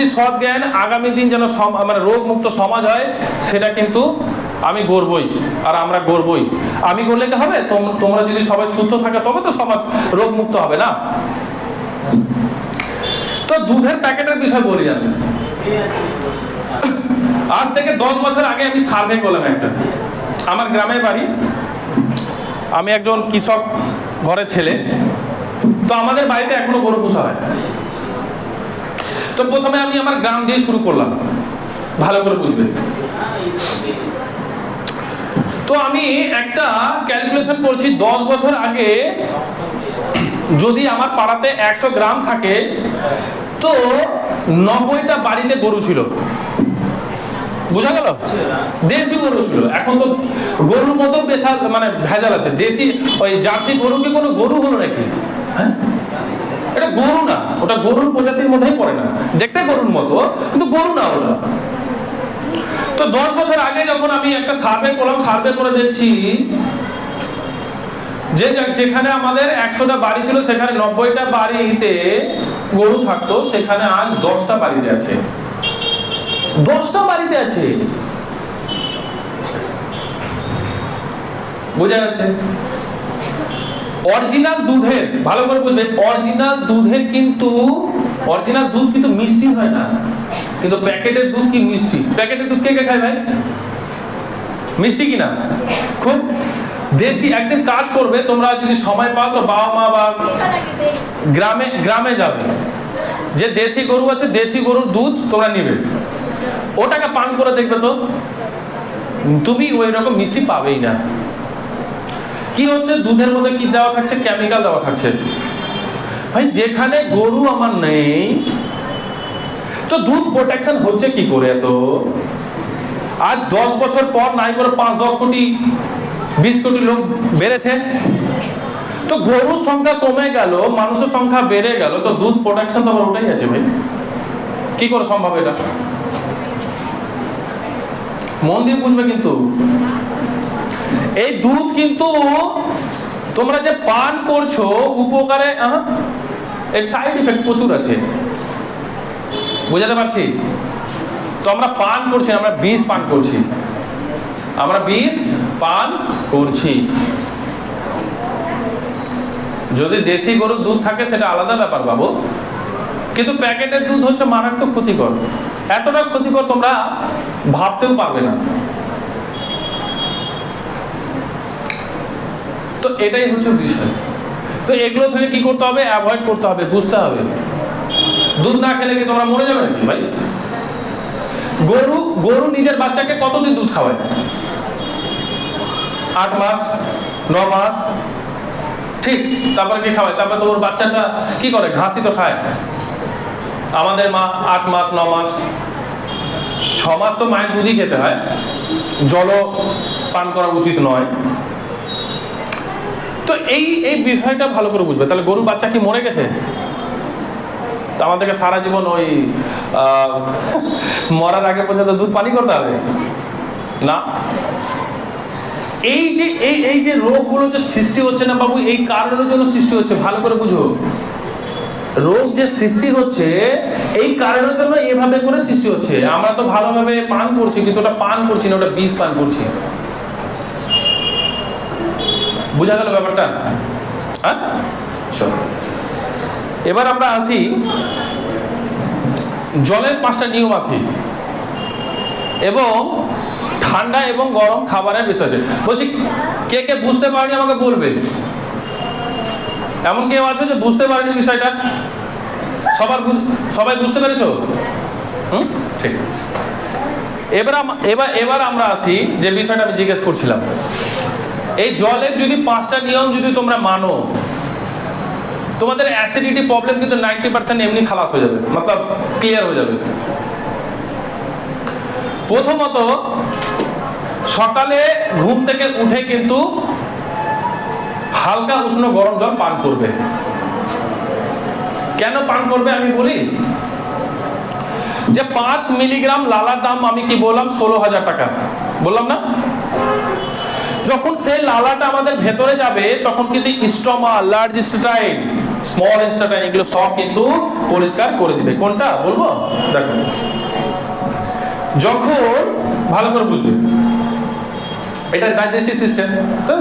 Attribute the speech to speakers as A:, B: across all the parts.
A: বুদ্ধি সৎ জ্ঞান আগামী দিন যেন মানে রোগ মুক্ত সমাজ হয়, সেটা কিন্তু আমি গড়বই, আর আমরা গড়বই। আমি করলে কি হবে? তোমরা যদি সবাই সুস্থ থাকে, তবে তো সমাজ রোগ মুক্ত হবে না। তো দুধের প্যাকেটের বিষয় বলি আমি। আজ থেকে দশ বছর আগে আমি সার্ভে করলাম একটা। আমার গ্রামের বাড়ি। আমি একজন কৃষক ঘরের ছেলে। তো আমাদের বাড়িতে এখনও গরু পোষা হয়। তো প্রথমে আমি আমার গ্রাম দিয়ে শুরু করলাম। ভালো করে বুঝবে। তো আমি একটা ক্যালকুলেশন করছি, দশ বছর আগে যদি আমার পাড়াতে একশো গ্রাম থাকে, তো নব্বইটা বাড়িতে গরু ছিল। বুঝা গেল? দেশি গরু ছিল। এখন তো গরুর মতো বেশাল মানে ভেজাল আছে। দেশি, ওই জার্সি গরু কি কোনো গরু হলো নাকি? হ্যাঁ? এটা গরু না, ওটা গরুর প্রজাতির মধ্যেই পড়ে না। দেখতে গরুর মতো, কিন্তু গরু না ওটা তো দশ বছর আগে যখন আমি একটা সার্ভে করলাম, সার্ভে করে দেখছি যে যেখানে আমাদের একশোটা বাড়ি ছিল, সেখানে নব্বইটা বাড়িতে গরু থাকতো, সেখানে আজ দশটা বাড়িতে আছে। দশটা বাড়িতে আছে। বোঝা যাচ্ছে? অরিজিনাল দুধের, ভালো করে বুঝবে, অরিজিনাল দুধের কিন্তু, অরিজিনাল দুধ কিন্তু মিষ্টি হয় না। কিন্তু প্যাকেটের দুধ কি মিষ্টি? প্যাকেটের দুধ কে কে খায় ভাই? মিষ্টি কি না খুব দেশি, একদিন কাজ করবে, তোমরা যদি সময় পাও তো বাবা মা বা গ্রামে গ্রামে যাবে। যে দেশি গরু আছে, দেশি গরুর দুধ তোমরা নিবে। ওটাকে পান করে দেখবে তো, তুমি ওই রকম মিষ্টি পাবেই না। কি হচ্ছে? দুধের মধ্যে কি দেওয়া থাকছে? কেমিক্যাল দেওয়া থাকছে। ভাই, যেখানে গরু আমার নেই, তো দুধ প্রোটেকশন হচ্ছে কি করে এত? আজ দশ বছর পর নাই করে পাঁচ, দশ কোটি, বিশ কোটি লোক বেড়েছে। তো গরুর সংখ্যা কমে গেল, মানুষের সংখ্যা বেড়ে গেল, তো দুধ প্রোটেকশন তো আবার ওটাই আছে ভাই। কি করে সম্ভব এটা? মন দিয়ে বুঝবে কিন্তু। এই দুধ কিন্তু তোমরা যে পান করছ, উপকারে এর সাইড ইফেক্ট প্রচুর আছে। বুঝাতে পারছি? তো আমরা পান করছি, আমরা বিষ পান করছি। আমরা বিষ পান করছি। যদি দেশি গরুর দুধ থাকে, সেটা আলাদা ব্যাপার বাবু। কিন্তু প্যাকেটের দুধ হচ্ছে মারাত্মক ক্ষতিকর। এতটা ক্ষতিকর তোমরা ভাবতেও পারবে না। তো এটাই হচ্ছে বিষয় তো এগুলো থেকে কি করতে হবে? অ্যাভয়েড করতে হবে, বুঝতে হবে। দুধ না খেলে কি তোমরা মরে যাবে নাকি ভাই? গরু গরু নিজের বাচ্চাকে কতদিন দুধ খাওয়ায়? আট মাস, ন মাস, ঠিক, তারপরে কি খাওয়ায়? তারপরে তো ওর বাচ্চাটা কি করে? ঘাসই তো খায়। আমাদের মা আট মাস, ন মাস, ছ মাস তো মায়ের দুধই খেতে হয়। জলও পান করা উচিত নয়। তো এই এই বিষয়টা ভালো করে বুঝবে। তাহলে গরুর বাচ্চা কি মরে গেছে? তো আমাদেরকে সারা জীবন ওই মরার আগে পর্যন্ত দুধ পানি করতে হবে? না? এই যে, এই এই যে রোগগুলো যে সৃষ্টি হচ্ছে না বাবু, এই কারণের জন্য সৃষ্টি হচ্ছে, ভালো করে বুঝো। রোগ যে সৃষ্টি হচ্ছে, এই কারণের জন্য এভাবে করে সৃষ্টি হচ্ছে। আমরা তো ভালোভাবে পান করছি, কিন্তু ওটা পান করছি না, ওটা বিষ পান করছি। বোঝা গেল ব্যাপারটা? হ্যাঁ? চলো এবার আমরা আসি, জলের পাঁচটা নিয়ম আছে এবং ঠান্ডা এবং গরম খাবারের বিষয় আছে। বলছি, কে কে বুঝতে পারেনি আমাকে বলবে? এমন কেউ আছে যে বুঝতে পারেনি বিষয়টা? সবার সবাই বুঝতে পেরেছ? হুম? ঠিক। এবার এবার এবার আমরা আসি যে বিষয়টা আমি জিজ্ঞেস করছিলাম। এই জলের যদি পাঁচটা নিয়ম যদি তোমরা মানো, তোমাদের অ্যাসিডিটি প্রবলেম কিন্তু নাইনটি পার্সেন্ট এমনি খালাস হয়ে যাবে, মতলব ক্লিয়ার হয়ে যাবে। প্রথমত, সকালে ঘুম থেকে উঠে কিন্তু হালকা উষ্ণ গরম জল পান করবে। কেন পান করবে আমি বলি? যে পাঁচ মিলিগ্রাম লালার দাম আমি কি বললাম? ষোলো হাজার টাকা। বললাম না? যখন সেই লালাটা আমাদের ভেতরে যাবে, তখন কিন্তু stomach large intestine small intestine এগুলো সব কিন্তু পরিষ্কার করে দিবে। কোনটা বলব? দেখো। যখন, ভালো করে বুঝবে। এটা ডাইজেস্টিভ সিস্টেম তো?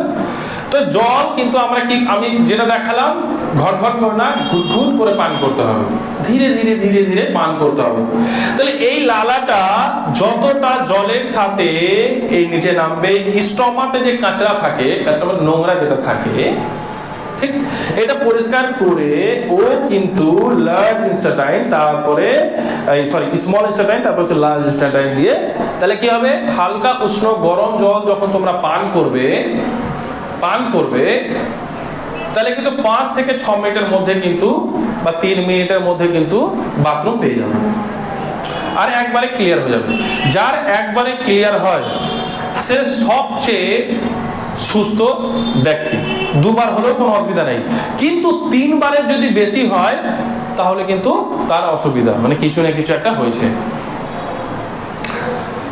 A: তো জল কিন্তু আমরা কি, আমি যেটা দেখালাম ঘর ঘর করে না ঘুট করে পান করতে হবে। ধীরে ধীরে ধীরে ধীরে পান করতে হবে। তাহলে এই লালাটা যতটা জলের সাথে এই নিচে নামবে, স্টমাতে যে কাঁচরা থাকে, কাঁচরা মানে নোংরা যেটা থাকে, ঠিক? এটা পরিষ্কার করে ও কিন্তু লার্জ ইনস্টাটাইন তারপরে সরি স্মল ইনস্টাটাইন তারপর হচ্ছে লার্জ ইনস্টাটাইন দিয়ে, তাহলে কি হবে? হালকা উষ্ণ গরম জল যখন তোমরা পান করবে পান করবে তাহলে কিন্তু পাঁচ থেকে ছ মিনিটের মধ্যে কিন্তু বা তিন মিনিটের মধ্যে কিন্তু বাথরুম পেয়ে যাবে। আর একবারে ক্লিয়ার হয়ে যাবে। যার একবারে ক্লিয়ার হয়, সে সবচেয়ে সুস্থ ব্যক্তি। দুবার হলেও কোনো অসুবিধা নেই। কিন্তু তিনবারের যদি বেশি হয়, তাহলে কিন্তু তার অসুবিধা। মানে কিছু না কিছু একটা হয়েছে।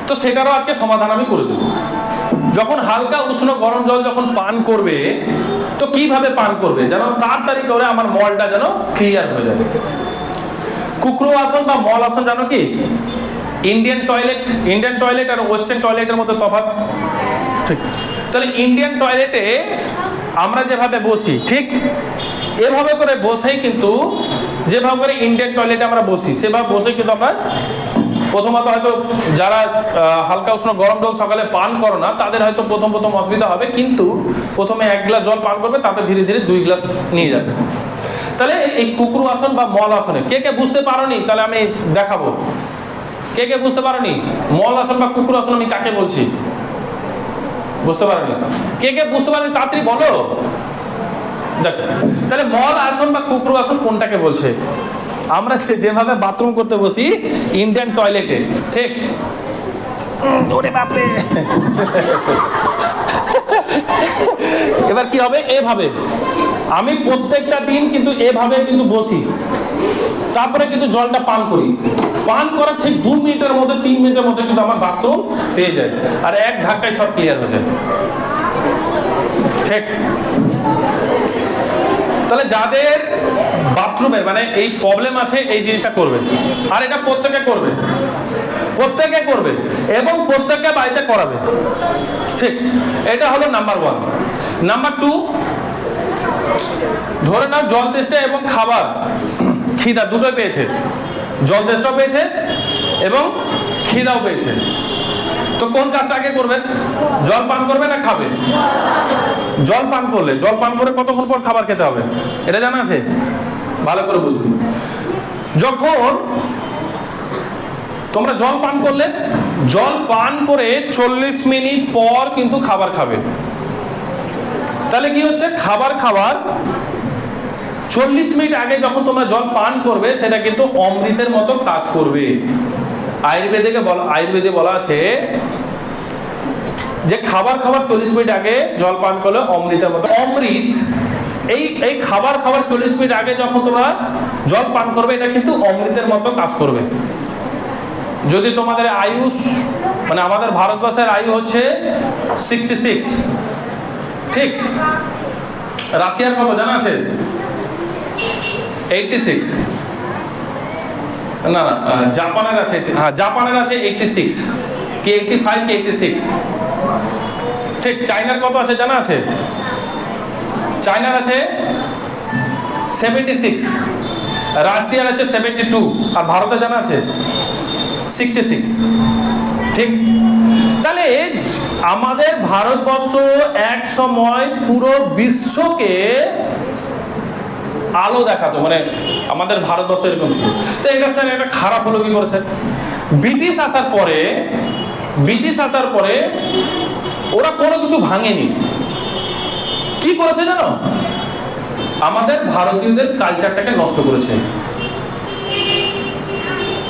A: তো সেটারও আজকে সমাধান আমি করে দেবো। যখন হালকা উষ্ণ গরম জল যখন পান করবে, তো কীভাবে পান করবে? যেন তাড়াতাড়ি করে আমার মলটা যেন ক্লিয়ার হয়ে যাবে। কুকরো আসন বা মল আসন জানো কি? ইন্ডিয়ান টয়লেট ইন্ডিয়ান টয়লেট আর ওয়েস্টার্ন টয়লেটের মধ্যে তফাৎ। ঠিক। তাহলে ইন্ডিয়ান টয়লেটে আমরা যেভাবে বসি, ঠিক এভাবে করে বসেই কিন্তু, যেভাবে করে ইন্ডিয়ান টয়লেটে আমরা বসি, সেভাবে বসে কিন্তু আমরা প্রথমত হয়তো যারা হালকা উষ্ণ গরম জল সকালে পান করো না, তাদের হয়তো প্রথম প্রথম অসুবিধা হবে, কিন্তু প্রথমে এক গ্লাস জল পান করবে তারপরে ধীরে ধীরে দুই গ্লাস নিয়ে যাবে। তাহলে এই কুকুর আসন বা মল আসনে, কে কে বুঝতে পারোনি? তাহলে আমি দেখাবো। কে কে বুঝতে পারোনি? মল আসন বা কুকুর আসন আমি কাকে বলছি? বুঝতে পারোনি? কে কে বুঝতে পারোনি? তাড়াতাড়ি বলো। দেখ, তাহলে মল আসন বা কুকুর আসন কোনটাকে বলছে? আমরা যেভাবে বাথরুম করতে বসি ইন্ডিয়ান টয়লেটে ঠিক? বাপরে! এবার কি হবে? এভাবে। আমি প্রত্যেকটা দিন কিন্তু এভাবে কিন্তু বসি। তারপরে কিন্তু জলটা পান করি। পান করার ঠিক দু মিনিটের মধ্যে, তিন মিনিটের মধ্যে কিন্তু আমার বাথরুম পেয়ে যায়। আর এক ধাক্কায় সব ক্লিয়ার হয়ে যায়। ঠিক? তাহলে যাদের বাথরুমের মানে এই প্রবলেম আছে, এই জিনিসটা করবে। আর এটা প্রত্যেকে করবে। প্রত্যেকে করবে এবং প্রত্যেকে বাড়িতে করাবে। ঠিক, এটা হলো নাম্বার ওয়ান নাম্বার টু ধরে নাও জল তেষ্টা এবং খাবার। খিদা দুটোই পেয়েছে। জল তেষ্টাও পেয়েছে এবং খিদাও পেয়েছে। তো কোন কাজটা আগে করবে? জল পান করবে না খাবে? জল পান করলে। জল পান করে কতক্ষণ পর খাবার খেতে হবে? এটা জানা আছে? ভালো করে বুঝবে। যখন তোমরা জল পান করলে, জল পান করে চল্লিশ মিনিট পর কিন্তু খাবার খাবে। তাহলে কি হচ্ছে? খাবার খাবার চল্লিশ মিনিট আগে যখন তোমরা জল পান করবে, সেটা কিন্তু অমৃতের মতো কাজ করবে। আয়ুর্বেদিকে বলা, আয়ুর্বেদে বলা আছে যে খাবার খাবার চল্লিশ মিনিট আগে জল পান করলে অমৃতের মতো অমৃত এই এই খাবার খাবার চল্লিশ মিনিট আগে যখন তোমরা জল পান করবে, এটা কিন্তু অমৃতের মতো কাজ করবে। যদি তোমাদের আয়ুষ মানে আমাদের ভারতবর্ষের আয়ু হচ্ছে সিক্সটি সিক্স ঠিক? রাশিয়ার কত জানা আছে? এইটটি সিক্স না না জাপানের আছে হ্যাঁ জাপানের আছে এইটটি সিক্স কি এইটটি ফাইভ কি এইটটি সিক্স ঠিক চায়নার কত আছে জানা আছে? চায়নার আছে সেভেন্টি সিক্স রাশিয়ার আছে সেভেন্টি টু আর ভারতে জানা আছে সিক্সটি সিক্স ঠিক? তাহলে আমাদের ভারতবর্ষ এক সময় পুরো বিশ্বকে আলো দেখাতো মানে আমাদের ভারতবর্ষ এরকম ছিল। তো এটা স্যার একটা খারাপ হলো কি করে স্যার? ব্রিটিশ আসার পরে, ব্রিটিশ আসার পরে ওরা কোনো কিছু ভাঙেনি। কি করেছে জানো? আমাদের ভারতীয়দের কালচারটাকে নষ্ট করেছে।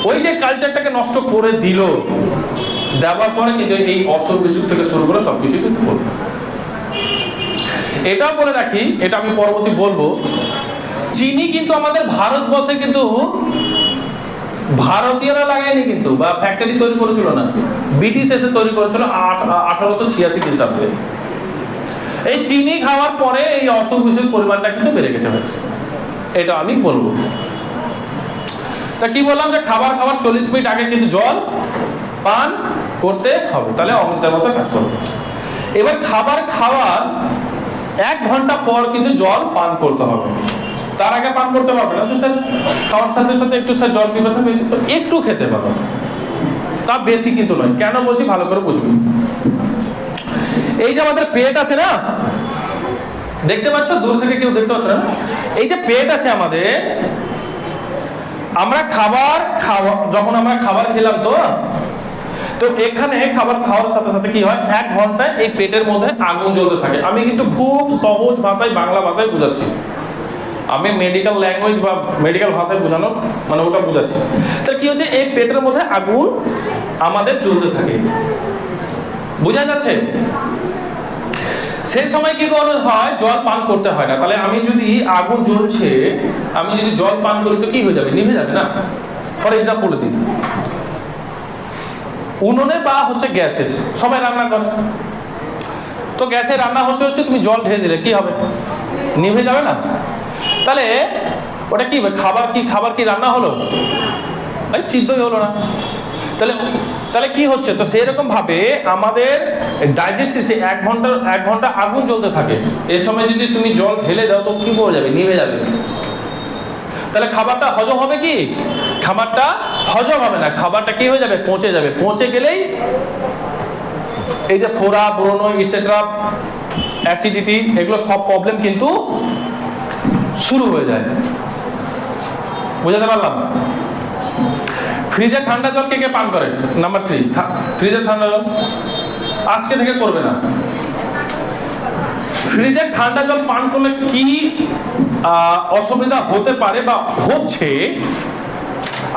A: ওই যে কালচারটাকে নষ্ট করে দিল, দেওয়ার পরে কিন্তু এই অসুখ বিসুখ থেকে শুরু করে সবকিছু কিন্তু করবে এটাও বলে রাখি, এটা আমি পরবর্তী বলব, চিনি কিন্তু আমাদের ভারতবর্ষে কিন্তু ভারতীয়রা লাগায়নি কিন্তু, বা ফ্যাক্টরি তৈরি করেছিল না। ব্রিটিশ এসে তৈরি করেছিল আঠারোশো ছিয়াশি খ্রিস্টাব্দে। এই চিনি খাওয়ার পরে এই অসুখ বিসুখ পরিমাণটা কিন্তু বেড়ে গেছে এটা আমি বলব। তা কি বললাম যে খাবার খাবার চল্লিশ মিনিট আগে কিন্তু জল, পান করতে হবে, তাহলে অমৃতের মতো কাজ করবে। এবার খাবার খাওয়ার এক ঘণ্টা পর কিন্তু জল পান করতে হবে। তার আগে পান করতে পারবে না, তো স্যার, খাওয়ার সাথে সাথে একটু স্যার জল পিপাসা পেয়েছে, তো একটু খেতে পারবে তা বেশি কিন্তু নয়, কেন বলছি ভালো করে বুঝবে। এই যে আমাদের পেট আছে না? দেখতে পাচ্ছ? দূর থেকে কেউ দেখতে পাচ্ছ না? এই যে পেট আছে আমাদের, আমরা খাবার খাওয়া, যখন আমরা খাবার খেলাম তো তো এখানে খাবার খাওয়ার সাথে সাথে কি হয়? এক ঘন্টায় এই পেটের মধ্যে আগুন জ্বলতে থাকে। আমি কিন্তু খুব সহজ ভাষায়, বাংলা ভাষায় বোঝাচ্ছি। আমি মেডিকেল ল্যাঙ্গুয়েজ বা মেডিকেল ভাষায় বোঝানো মানে ওটা বোঝাচ্ছি। তো কি হচ্ছে? এই পেটের মধ্যে আগুন আমাদের জ্বলতে থাকে। বোঝা যাচ্ছে? সেই সময় কি করা হয়? জল পান করতে হয় না। তাহলে আমি যদি আগুন জ্বলছে, আমি যদি জল পান করি তো কি হয়ে যাবে? নিভে যাবে না? ফর এক্সাম্পল দিন উনুনে বা হচ্ছে গ্যাসে সবাই রান্না করে। তো গ্যাসে রান্না হচ্ছে হচ্ছে তুমি জল ঢেলে দিলে, কি হবে? নিভে যাবে না? তাহলে ওটা কি খাবার কি খাবার কি রান্না হলো? এই সিদ্ধই হলো না। তাহলে তাহলে কি হচ্ছে? তো সেই রকম ভাবে আমাদের ডাইজেস্টিসে এক ঘণ্টা এক ঘণ্টা আগুন জ্বলতে থাকে। এই সময় যদি তুমি জল ঢেলে দাও, তো কি করে যাবে? নিভে যাবে। তাহলে খাবারটা হজম হবে কি? খাবারটা হজম হবে না। খাবারটা কি হয়ে যাবে? পচে যাবে। পচে গেলেই এই যে ফোরা ব্রণ ইটসেট্রা অ্যাসিডিটি এগুলো সব প্রবলেম কিন্তু শুরু হয়ে যায়। বুঝাতে পারলাম? ফ্রিজে ঠান্ডা জল কে কে পান করে? নাম্বার থ্রি ফ্রিজের ঠান্ডা জল? আজকে থেকে করবে না। ফ্রিজে ঠান্ডা জল পান করলে কি অসুবিধা হতে পারে বা হচ্ছে,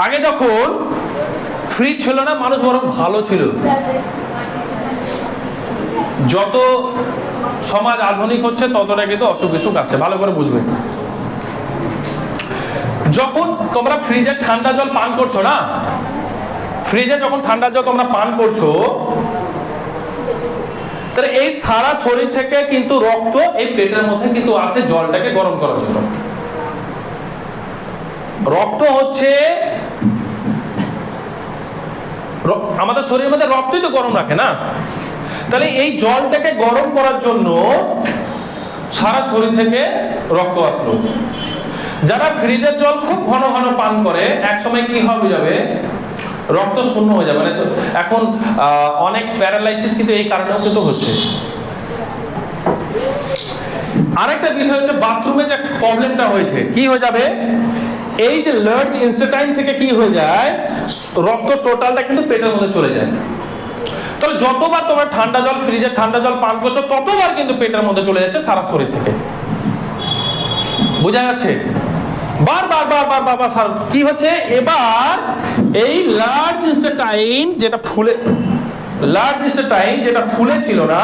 A: আগে যখন ফ্রিজ ছিল না, মানুষ বরং ভালো ছিল। যত সমাজ আধুনিক হচ্ছে, ততটা কিন্তু অসুখ বিসুখ আছে। ভালো করে বুঝবে। যখন তোমরা ফ্রিজে ঠান্ডা জল পান করছ না, ফ্রিজে যখন ঠান্ডা জল তোমরা পান করছ, তাহলে এই সারা শরীর থেকে কিন্তু রক্ত এই পেটের মধ্যে কিন্তু আসে জলটাকে গরম করার জন্য। রক্ত হচ্ছে আমাদের শরীরের মধ্যে রক্তই তো গরম রাখে না। তাহলে এই জলটাকে গরম করার জন্য সারা শরীর থেকে রক্ত আসলো। যারা ফ্রিজের জল খুব ঘন ঘন পান করে এক সময় কি হবে যাবে? রক্ত শূন্য হয়ে যাবে। মানে তো এখন অনেক প্যারালাইসিস কিন্তু এই কারণেও কিন্তু হচ্ছে। আরেকটা বিষয় হচ্ছে বাথরুমে যে প্রবলেমটা হয়েছে, কি হয়ে যাবে? এই যে লার্জ ইনস্টাটাইন থেকে কি হয়ে যায়, রক্ত টোটালটা কিন্তু পেটের মধ্যে চলে যায়। তাহলে যতবার তোমরা ঠান্ডা জল, ফ্রিজে ঠান্ডা জল পান করছ, ততবার কিন্তু পেটের মধ্যে চলে যাচ্ছে সারা শরীর থেকে। বোঝা যাচ্ছে? বার বার বার বার বার বার সারা- কি হচ্ছে? এবার এই লার্জ ইনস্টাটাইন যেটা ফুলে লার্জ ইনস্টাটাইন যেটা ফুলে ছিল না,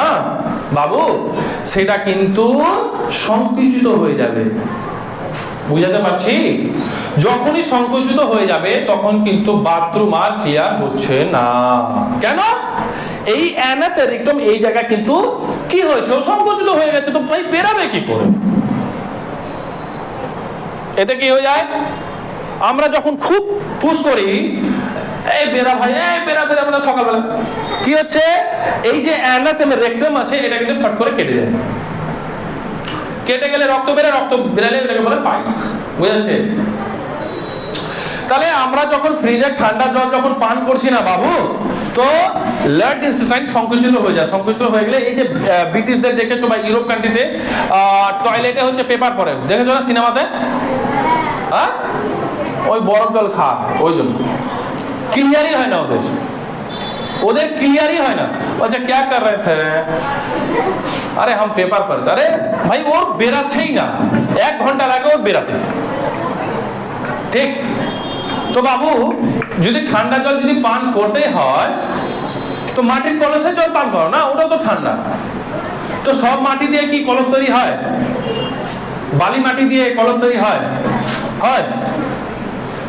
A: বাবু, সেটা কিন্তু সংকুচিত হয়ে যাবে। বুঝাতে পারছি? যখনই সংকুচিত হয়ে যাবে, তখন কিন্তু বাথরুম আর ক্লিয়ার হচ্ছে না। কেন? এই অ্যানাস এরিকটম এই জায়গা কিন্তু কি হয়েছে? সংকুচিত হয়ে গেছে, তো ভাই বেরাবে কি করে? এতে কি হয়ে যায়? আমরা যখন খুব পুশ করি, এই বেরা ভাই, এই বেরা বেরা বেরা সকালবেলা। কি হচ্ছে? এই যে অ্যানাস এবং রেকটাম আছে, এটা কিন্তু ফট করে কেটে যায়। কেটে গেলে রক্ত বেরে রক্ত বেরালে এটাকে বলে পাইলস। বুঝেছে তাহলে আমরা যখন ফ্রিজের ঠান্ডা জল যখন পান করছি না বাবু, তো লার্জ ইনস্টাইন সংকুচিত হয়ে যায়। সংকুচিত হয়ে গেলে এই যে ব্রিটিশদের দেখেছ বা ইউরোপ কান্ট্রিতে টয়লেটে হচ্ছে পেপার পরে। দেখেছ না সিনেমাতে হ্যাঁ? ওই বরফ জল খা, ওই জন্য। ক্লিয়ারই হয় না ওদের। ওদের ক্লিয়ারই হয় না। আচ্ছা ক্যা কর রহে থে? আরে, হাম পেপার পড় আরে, ভাই ওর বেরাচ্ছেই না। এক ঘণ্টার আগে ও বেরাতে ঠিক? তো বাবু, যদি ঠান্ডা জল যদি পান করতে হয়, তো মাটির কলসে জল পান করো না, ওটাও তো ঠান্ডা। তো সব মাটি দিয়ে কি কলস তৈরি হয়? বালি মাটি দিয়ে কলস তৈরি হয়? হয়।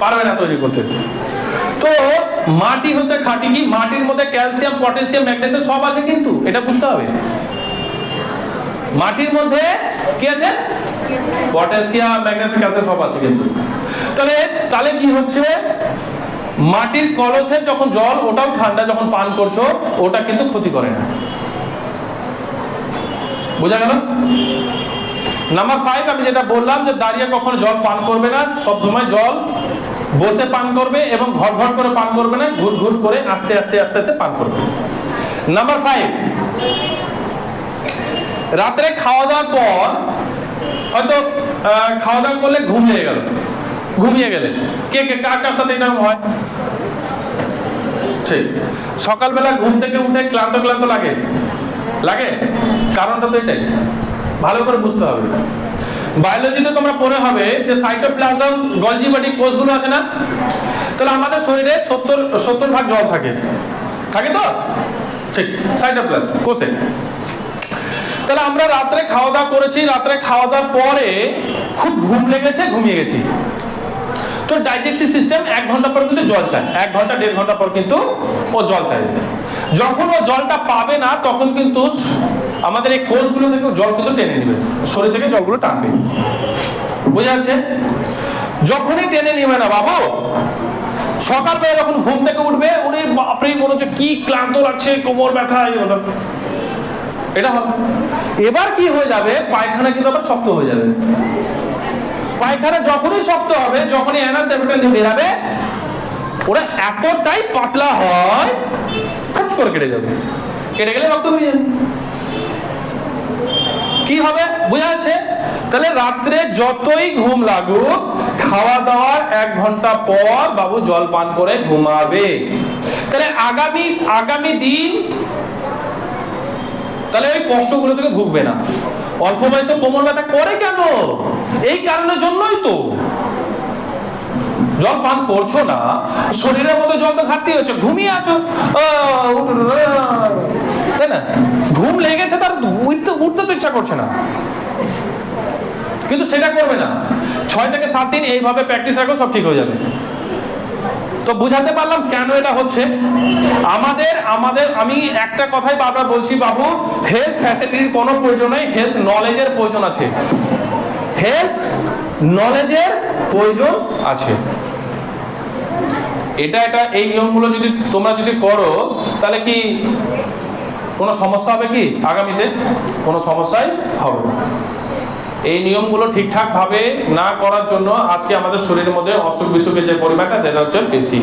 A: পারবে না তৈরি করতে। তো মাটি হচ্ছে খাঁটি মাটির মধ্যে ক্যালসিয়াম, পটাশিয়াম, ম্যাগনেসিয়াম সব আছে কিন্তু, এটা বুঝতে হবে। মাটির মধ্যে কি আছে? পটাশিয়াম, ম্যাগনেসিয়াম, ক্যালসিয়াম সব আছে কিন্তু। তাহলে তাহলে কি হচ্ছে? মাটির কলসের যখন জল, ওটাও ঠান্ডা যখন পান করছ, ওটা কিন্তু ক্ষতি করে না। বোঝা গেল? নাম্বার ফাইভ আমি যেটা বললাম যে দাঁড়িয়ে কখনো জল পান করবে না, সব সময় জল বসে পান করবে এবং ঘর ঘর করে পান করবে না, ঘুর ঘুর করে আস্তে আস্তে আস্তে আস্তে পান করবে। নাম্বার ফাইভ রাত্রে খাওয়া দাওয়ার পর হয়তো খাওয়া দাওয়া করলে ঘুম লেগে গেল। ঘুমিয়ে গেলে। কে কে, কার কার সাথে এরকম হয়? ঠিক। সকালবেলা ঘুম থেকে উঠে ক্লান্ত ক্লান্ত লাগে? লাগে? কারণটা তো এটাই। ভালো করে বুঝতে হবে। বায়োলজিতে তোমরা পড়ে হবে যে সাইটোপ্লাজম গলজি বডি কোষগুলো আছে না? তাহলে আমাদের শরীরে সত্তর সত্তর ভাগ জল থাকে। থাকে তো? ঠিক সাইটোপ্লাজম কোষে। তাহলে আমরা রাত্রে খাওয়া দাওয়া করেছি, রাত্রে খাওয়া দাওয়ার পরে খুব ঘুম লেগেছে, ঘুমিয়ে গেছি। তো ডাইজেস্টিভ সিস্টেম এক ঘণ্টা পর কিন্তু জল চায়। এক ঘণ্টা, দেড় ঘণ্টা পর কিন্তু ও জল চাইবে যখন ও জলটা পাবে না, তখন কিন্তু আমাদের এই কোষগুলো থেকে জল কিন্তু টেনে নেবে, শরীর থেকে জলগুলো টানবে। বোঝা যাচ্ছে? যখনই টেনে নেবে না বাবু, সকালবেলা যখন ঘুম থেকে উঠবে, উনি বাপরে, মনে হচ্ছে কি ক্লান্ত লাগছে, কোমর ব্যথা এটা হবে এবার কি হয়ে যাবে? পায়খানা কিন্তু আবার শক্ত হয়ে যাবে। পায়খানা যখনই শক্ত হবে, যখনই অ্যানাসেপ্টেন বেরাবে, ওরা এতটাই পাতলা হয় খচ করে কেটে যাবে। কেটে গেলে রক্ত বেরিয়ে যাবে। কি হবে? বোঝা যাচ্ছে? তাহলে রাত্রে যতই ঘুম লাগুক, খাওয়া দাওয়ার এক ঘণ্টা পর বাবু জল পান করে ঘুমাবে। তাহলে আগামী আগামী দিন তাহলে ওই কষ্টগুলো থেকে ভুগবে না। অল্প বয়সে কোমর ব্যথা করে কেন? এই কারণের জন্যই তো। জল পান করছ না, শরীরের মধ্যে জল তো ঘাটতি হচ্ছে। ঘুমিয়ে আছো। তাই না। ঘুম লেগেছে তার উঠতে উঠতে তো ইচ্ছা করছে না। কিন্তু সেটা করবে না। ছয় থেকে সাত দিন এইভাবে প্র্যাকটিস রাখো, সব ঠিক হয়ে যাবে। তো বুঝাতে পারলাম কেন এটা হচ্ছে। আমাদের আমাদের, আমি একটা কথাই বারবার বলছি বাবু হেলথ ফ্যাসিলিটির কোনো প্রয়োজন নেই হেলথ নলেজের প্রয়োজন আছে। হেলথ নলেজের প্রয়োজন আছে। এটা এটা এই নিয়মগুলো যদি তোমরা যদি করো, তাহলে কি কোনো সমস্যা হবে কি আগামীতে? কোনো সমস্যাই হবে না। এই নিয়মগুলো ঠিকঠাকভাবে না করার জন্য আজকে আমাদের শরীরের মধ্যে অসুখ বিসুখের যে পরিমাণটা, সেটা হচ্ছে বেশি